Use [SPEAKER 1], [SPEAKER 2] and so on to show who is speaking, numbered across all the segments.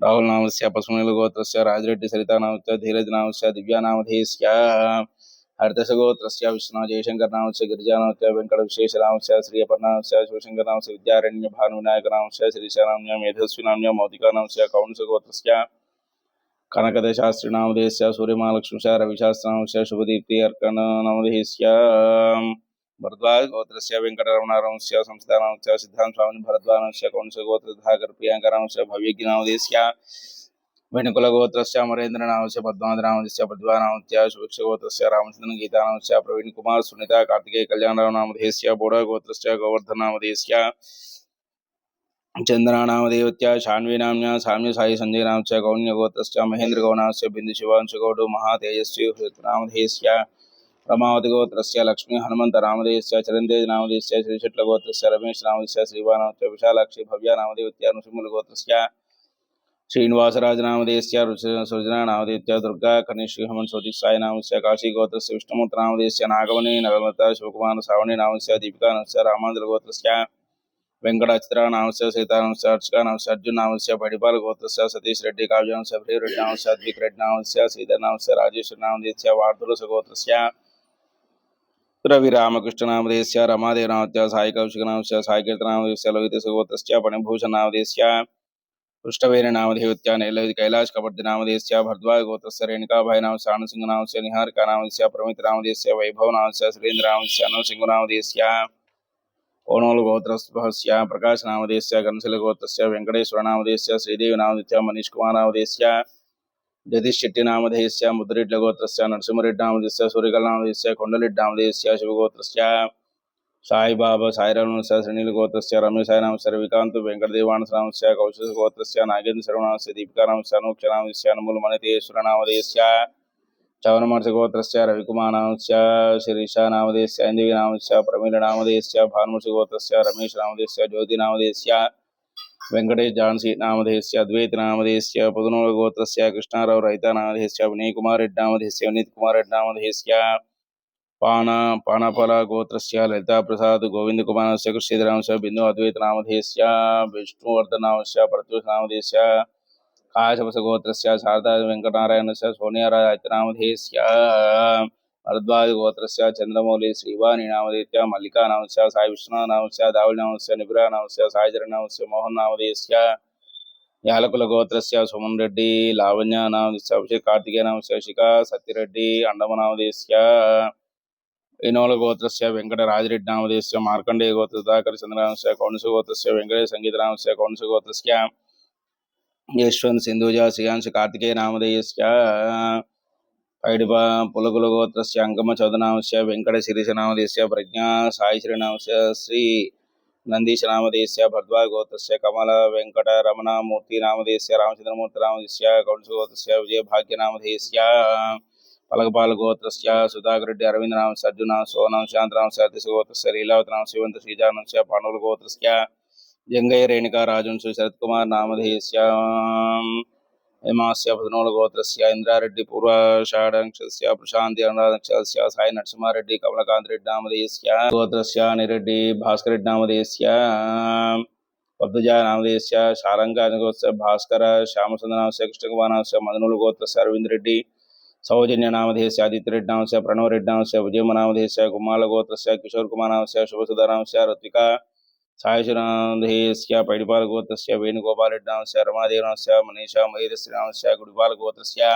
[SPEAKER 1] రాహుల్ నామస్య పశుమనుల గోత్రస్య రాజరెడ్డి సరితా నామస్య ధీరజ్ నామస్య దివ్యా నామధేస్య హరితస గోత్రస్య విశ్వనాథ జయశంకర్ నామస్య గిరిజా నామస్య వెంకట విశేష నామస్య శ్రీ అపర్ణామస్య శివశంకర్ నామస్య విద్యారణ్య భానువినాయక నామస్య శ్రీశానామ్య మేధస్వి నామ్య మౌతికా నామస్య కౌంస గోత్రస్య కనకద శాస్త్రి నామధేస్య సూర్యమహాలక్ష్మిశ రవిశాస్త్ర నామస్య శుభదీప్తి అర్కణ నామధేస్య अर्कणनामधेयस्य भरद्वाजगोत्रस्य वेङ्कटरमणारामस्य संस्थानामस्य सिद्धान्त स्वामी भरद्वाजस्य कौंसगोत्रधाकर प्रियङ्करामस्य भव्यज्ञनामधेयस्य वेणुकुलगोत्रस्य अमरेन्द्रनामस्य पद्मावतिनामस्य प्रतिभानामस्य सुभिक्षगोत्रस्य रामचन्द्रन गीतानामस्य प्रवीणकुमार सुनीता, कार्तिकेय कल्याणरामनामधेयस्य बोडगोत्रस्य गोवर्धनामधेयस्य चन्द्रानामदेवत्या शान्वीनाम्या साम्य साई सञ्जयनामस्य गौण्यगोत्रस्य महेन्द्रगौणास्य बिन्दुशिवांशगौडो महातेजस्वी नामधेयस्य रमावतिगोत्रस्य लक्ष्मी हनुमन्तनामधेयस्य चरन्तेजनामधेयस्य श्रीशट्लगोत्रस्य रमेशनामधेयस्य श्रीवानामस्य विशालाक्षी भव्यानामदेवत्या नृसिंहलगोत्रस्य श्रीनिवासराजनामधेयस्य सृजनानामधेयत्या दुर्गा कनिष्ठहमन सोतिसायनामस्य काशीगोत्रस्य विष्णुमूर्तनामधेयस्य नागमणि नगलता शिवकुमार सावणीनामस्य दीपिकानामस्य रामान्द्रगोत्रस्य वेङ्कटाचित्रानामस्य सीतानामस्य अर्चकानामस्य अर्जुनामस्य पडिपालगोत्रस्य सतीश रेड्डी काव्यानामस्य प्रियरेड्डामस्य अद्विक रेड्डामस्य श्रीधरनामस्य राजेश्वरनामधेयस्य वार्धुलसगोत्रस्य रविरामकृष्णनामधेयस्य रमादेवनामस्य साईकौशिकनामस्य साईकीर्तनामधेयस्य लोहितसगोत्रस्य पणिभूषणनामधेयस्य पृष्ठवेरनामधेयत्या नैल कैलाश జగదీష్ శెట్టి నామధేయస్య ముద్రెడ్ల గోత్రస్య నరసింహరెడ్డి నామధేయస్య సూర్యకల్ నామధేయస్య కొండలెడ్డి నామధేయస్య శివగోత్రస్య సాయిబాబా సాయిరామస్య శ్రీనీల గోత్రస్య రమేష్ సాయి నామస్య వికాంత్ వెంకటదేవానస నామస్య కౌశిక గోత్రస్య నాగేంద్ర శరవణామస్య దీపికా నామస్య అనూక్ష నామస్య అనుమూల మణితేశ్వర నామధేయస్య చవనమహర్షి గోత్రస్య రవికుమారాంశ శిరీష నామదేశ్య అంజవి నామస్య ప్రమీల నామదేశ్య భానుమహర్షి గోత్రస్య రమేష్ నామదేశ్య జ్యోతి నామదేశ్య వెంకటేశ ఝాన్సీ నామధేయస్య అద్వైత నామధేయస్య పదనూల గోత్రస్య కృష్ణారావు రైత నామధేయస్య వినయ్ కుమార్ రెడ్డి నామధేయస్య వినీత్ కుమార్ రెడ్డి నామధేయస్య పాన పానపాల గోత్రస్య లలితా ప్రసాద్ గోవింద కుమారస్య కృష్ణీధరాంశ బిందు అద్వైత నామధేయస్య విష్ణువర్ధన్ నామస్య ప్రత్యూష నామధేయస్య కాశవస గోత్రస్య శారదా వెంకటనారాయణస్య సోనియారాజ నామధేయస్య భరద్వాజ గోత్రస్య చంద్రమౌళి శ్రీవాణి నామదేత్య మల్లికా నామస్య సాయి విశ్వనాథ నామస్య దావిడి నామస్య నిబిరా నామస్య సాయిచరణ నామస్య మోహన్ నామదేస్య యాలకుల గోత్రస్య సుమన్ రెడ్డి లావణ్య నామదేశ్య అభిషేక్ కార్తికేయ నామస్య శిఖ సత్యరెడ్డి అండమ నామదేశ్య ఇనోల గోత్రస్య వెంకట రాజరెడ్డి నామదేశ్య మార్కండేయ గోత్ర దాకర చంద్రనామస్య కౌణస గోత్రస్య వెంకటేశ సంగీత నామస్య కౌణస గోత్రస్య యశ్వంత్ సింధుజ శ్రియాంశ కార్తికేయ నామదేయస్య ఐడిప పులకుల గోత్రస్య అంకమ చౌదనాంశ వెంకట శిరీశనామదేశ్య ప్రజ్ఞా సాయి శ్రీనాంశ శ్రీ నందీశ నామదేశ్య భద్వార్ గోత్రస్య కమల వెంకట రమణమూర్తి నామదేశ్య రామచంద్రమూర్తి నామదేశ్య కౌంస గోత్రస్య విజయ భాగ్య నామదేశ్య పలకపాల గోత్రస్య సుధాకరెడ్డి అరవింద నామ అర్జున సోనం శాంతరాంశ అతిశ గోత్రస్య లీలావతనాం శివంత శ్రీజానంశ పాండవుల గోత్రస్య జంగయ్య రేణుకా రాజంశ శరత్ కుమార్ నామధేశ్య हेमास्य पदनोलगोत्रस्य इन्द्रारेड्डी पूर्वाषाढंशस्य प्रशान्ति अनुराधक्षस्य साई नरसिंहारेड्डी कमलकान्तरेड्डी नामधेयस्य गोत्रस्य निरेड्डी भास्करेड्डी नामधेयस्य पब्दजा नामधेयस्य शालङ्कानिगोत्रस्य भास्कर श्यामसुन्दरनामस्य कृष्णकुमारनामस्य मदनुलगोत्रस्य अरविन्दरेड्डी सौजन्यनामधेयस्य आदित्यरेड्डामस्य प्रणवरेड्डामस्य विजयमनामधेयस्य कुमालगोत्रस्य किशोरकुमारनामस्य शुभसुधरामस्य ऋत्विका सायशुनामधेयस्य पैडिपालगोत्रस्य वेणुगोपालरेड्डामस्य रमादेवनामस्य मनीषा महेरश्रीनामस्य गुडिपालगोत्रस्य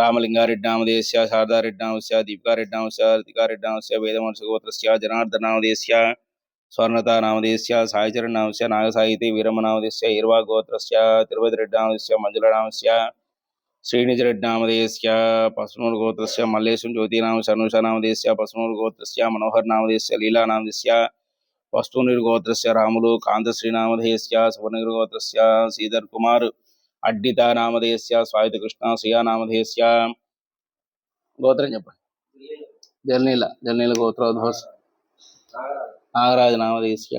[SPEAKER 1] रामलिङ्गारेड्डामधेयस्य शारदारेड्डामस्य, दीपिकारेड्डामस्य ऋतिकारेड्डामस्य वेदमंशगोत्रस्य जनार्दनामधेयस्य स्वर्णतानामधेयस्य सायचरणनामस्य नागसाहिति वीरमनामधेयस्य हिर्वागोत्रस्य तिरुपतिरेड्डामधेयस्य मञ्जुलनामस्य श्रीनिजरेड्डामधेयस्य पस्मूलगोत्रस्य मल्लेशं ज्योतिनामस्य अनुषानामधेयस्य पस्मूलगोत्रस्य मनोहरनामधेयस्य వస్తు నిర్గోత్రస్య రాములు కాంత కాంతశ్రీనామధేయస్య సువర్ణగిరిగోత్రస్య శ్రీధర్ కుమార్ అడ్డిత నామధేయస్య స్వాయుత కృష్ణ శ్రియా నామధేయస్య గోత్రం చెప్పండి. జల్నీల జల్నీల గోత్రోద్భవస్ నాగరాజ నామధేయస్య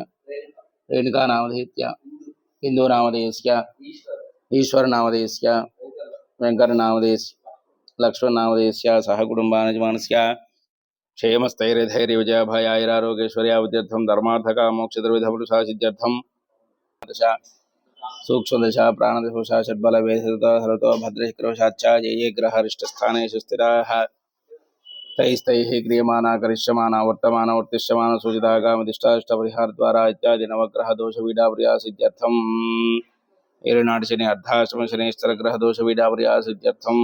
[SPEAKER 1] రేణుకా నామధేయస్య హిందూ నామధేయస్య ఈశ్వర నామధేయస్య వెంకట నామధేయస్య లక్ష్మణ నామధేయస్య సహకుటుంబానజమానస్య क्षेमस्थैर्यधैर्यविजयभयाैरारोग्येश्वर्यावतीर्थं धर्मार्थका मोक्षद्रविधपुरुषा सिद्ध्यर्थं दशा सूक्ष्मदशा प्राणदशा षड्बलवेधता हरतो भद्रहिक्रोशाच्च ये ये ग्रहरिष्टस्थानेषु स्थिराः तैस्तैः क्रियमाणा करिष्यमाणा वर्तमाना वर्तिष्यमाणा सूचितागामधिष्ठाष्टपरिहारद्वारा इत्यादि नवग्रहदोषवीडापर्यासिद्ध्यर्थम् एरनाडशनि अर्धाश्रमशनैश्चरग्रहदोषवीडापर्यासिद्ध्यर्थम्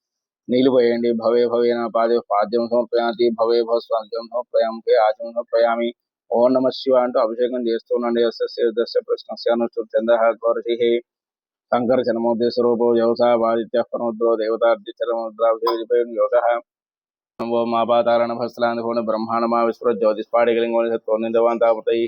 [SPEAKER 1] నీలుపోయండి భవే భవే నా పాదే పాద్యం సమర్పయాతి భవే భవ స్వాద్యం సమర్పయామి ఆచం సమర్పయామి ఓం నమ శివ అంటూ అభిషేకం చేస్తున్నాండి దశ ప్రశ్నస్య అనుష్ఠుంద ఘోరషి శంకర జనమోద్య స్వరూపో వ్యవసాయ బాధిత్య పనోద్రో దేవతార్జితరముద్రాభిషేకం యోగ ఓం ఆపాతారణ భస్లాంతి పూర్ణ బ్రహ్మాండమా విస్ఫుర జ్యోతిష్పాడికలింగోని సత్వనిందవంతాపతై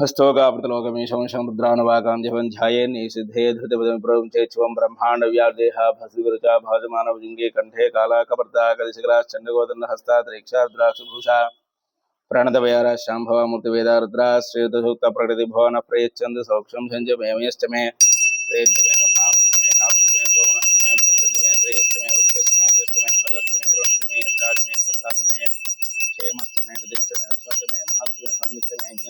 [SPEAKER 1] हस्तोगावृतलोकमीशं शङ्भद्राणवाकान्त्यभं ध्यायेन् सिद्धे धृतपदमिप्रभं चेच्छुवं ब्रह्माण्डव्यादेहा भस्रिगुरुचा भाजमानवजिङ्गे कण्ठे कालाकपर्ता कलिशिखराश्चण्डगोदण्डहस्ताद्रैक्षार्द्राक्षुभूषा प्रणतवयारा शाम्भवा मूर्तिवेदा रुद्रा मे। సంయుక్తమే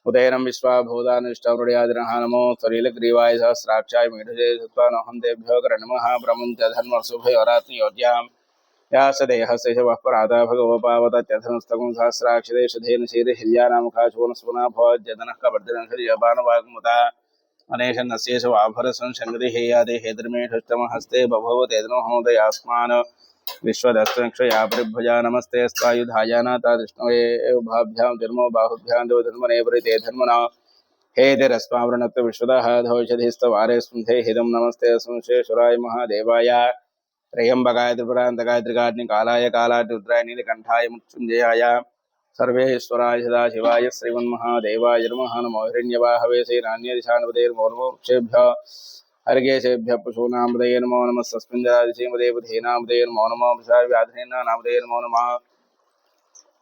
[SPEAKER 1] ఆర్యः ఉదయనం విశ్వాభూతానిష్టమృడయాదినః నమో సలీలగ్రీవాయ సహస్రాక్షాయ మీఢజే సత్వానహం దేభ్యో కరణమః బ్రహ్మంచ ధర్మసుభయోరాత్మయోజ్యాం వ్యాసదేహస్య శవः పరాదా భగవోపావతత్యధనస్తకం సహస్రాక్షరే శుధేన శీరి హిర్యానామకాశోనస్పునా భవజ్జదనः కవర్ధనం హర్యపానవాగ్ముత అనేషన్నస్యేష వాభరసం శంకరి హేయాదే హేద్రమేషష్టమ హస్తే विश्वदस्तक्षय भुजा नमस्ते स्वायुधाय नातादृष्णवे उभाभ्यां धर्मो बाहुभ्यां दो धर्मने वृते धर्मना। हे तिरस्मावृणत्त विश्वतः धौषधिस्तवारे स्मृते हिदम नमस्ते संशेश्वराय महादेवाय। त्र्यम्बकाय त्रिपुरान्तकाय त्रिकाग्निकालाय कालाद्रुद्राय नीलकण्ठाय मृत्युञ्जयाय। सर्वेश्वराय सदाशिवाय श्रीमन्महादेवाय नमः। नमो हिरण्यवाहवे, श्रीरान्यदिशानुपतेर्मोर्मोक्षेभ्यः। हर्गेशेभ्यः पशूनामदये नमो नमः सस्मिञ्जरादिशेमदेवधेनामदये नमो नमः व्याधेनामदये नमो नमः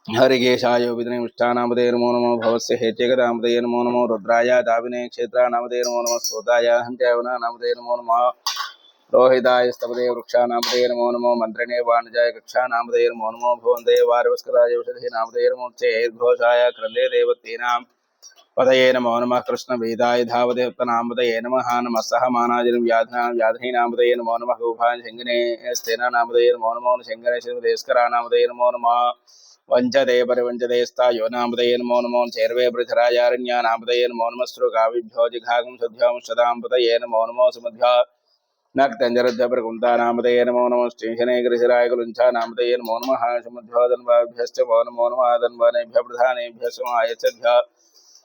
[SPEAKER 1] हरिकेशाय विष्ठानामदे नमो नमो भवस्य हेत्यगदामदे नमो नमो रुद्राय दाविने क्षेत्रानामदे नमो नमः स्रोताय हन्त्यावनामदे नमो नमः रोहिताय स्तपदे वृक्षानामदे नमो नमो मन्त्रणे वाणिजाय कक्षानामदे नमो नमो भुवन्दे वारवस्कराय औषधे नामदे नमो चेर्घोषाय क्रन्दे देवतीनां पदये नमो नमः कृष्णवेदाय धावदे उत्तनामदये नमः नमः सह मानाजिन व्याधना व्याधीनामदये नमो नमः गोभाय शङ्गने स्तेनानामदये नमो नमो शङ्करे शिवदेस्करानामदये नमो नमः वञ्चते परिवञ्चतेस्तायो नामदये नमो नमो चैर्वे पृथरायारण्या नामदये नमो नमः श्रुगाविभ्यो जिघागं सद्भ्यों शतां पतये नमो नमो सुमध्या नक्तञ्जरद्भ्यप्रकुन्ता नामधेय नमो नमः श्रीशने गृहिराय कुलुञ्छा नामधेय नमो नमः सुमध्वादन्वाभ्यश्च वो नमो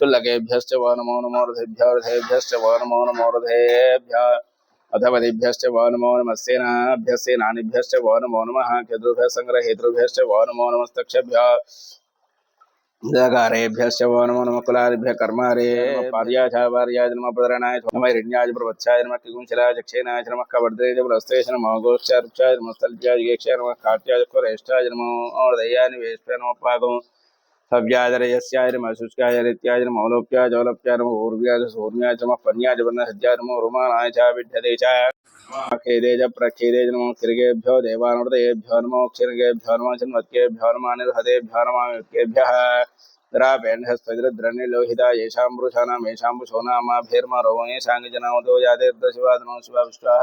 [SPEAKER 1] शुल्लकेभ्यश्च वो नमो नमो रथेभ्यो रथेभ्यश्च नमो नमो रथेभ्यः अथपदिभ्यश्च वो नमो नमः सेनाभ्यः वो नमो नमः केतुभ्यः सङ्ग्रहेतृभ्यश्च वो नमो नमस्तक्षभ्यः दकारेभ्यश्च वो नमो नमः कुलादिभ्यः कर्मारे पार्याज पार्याचार्याय नमः प्रधरणाय नमः हिरण्याय प्रवत्साय नमः किकुंशलाय चक्षेनाय नमः कवर्धे च नमः गोश्चारुक्षाय नमः स्थल्प्याय गेक्षाय नमः काट्याय कुरेष्ठाय नमः और्धयाय निवेष्टाय नमः पादम् सव्याजरयस्याय नमः शुष्काय रित्याय नमः औलोप्याय जौलप्याय नमः ऊर्व्याय सूर्म्याय च नमः पन्याय च वर्णसज्जाय नमः रुमानाय च विद्यते च खेदे च प्रखेदे च नमः किर्गेभ्यो देवानृतयेभ्यो नमो क्षिर्गेभ्यो नमः चिन्वत्केभ्यो नमः निर्हदेभ्यो नमः युक्तेभ्यः द्रापेण्डस्त्वद्रद्रनिलोहिता येषां पुरुषाणाम् येषां पुषो नामाभिर्मा रोमो येषाङ्गजनामतो यादेर्दशिवादनो शिवाविष्टाः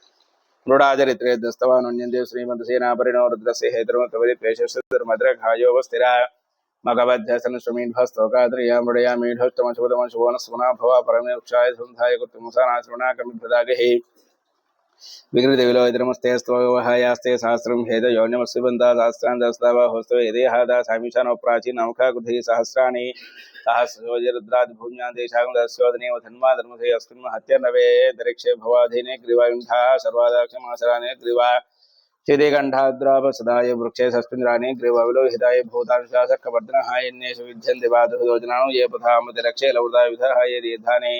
[SPEAKER 1] मृडाचरित्रे दस्तवानुन्यन्ते श्रीमन्तसेनापरिणो रुद्रस्य हेतुमत्वरित्वेषस्तिर्मद्रघायोऽवस्थिरा मगबध्यसन श्रमीढस्तोकाद्रिया मृडया मीढोत्तमशुभतमशुभोनस्वना भवा परमे वृक्षाय सन्धाय कृत्तमुसानाश्रवणाकमिभ्यदागहि विकृतिविलोहितमस्ते स्तवहायास्ते सहस्रं हेदयोन्यमस्विबन्धा सहस्रान् दस्ताव होस्तव यदेहादा सामीशानो प्राचीनमुखा कृधि सहस्राणि सहस्रोजरुद्रादिभूम्यां देशां दस्योदनेव धन्मा धर्मसे अस्मिन् हत्यर्नवे दरिक्षे भवाधीने ग्रीवायुण्ठा सर्वादाक्षमासराने ग्रीवा चिदिगण्ठाद्राप सदाय वृक्षे सस्मिन्द्राणि ग्रीवविलोहिताय भूतांशासकवर्धनः यन्येषु विद्यन्ते वादुर्योजनानो ये पथामतिरक्षे लौर्धा विधः ये दीर्घानि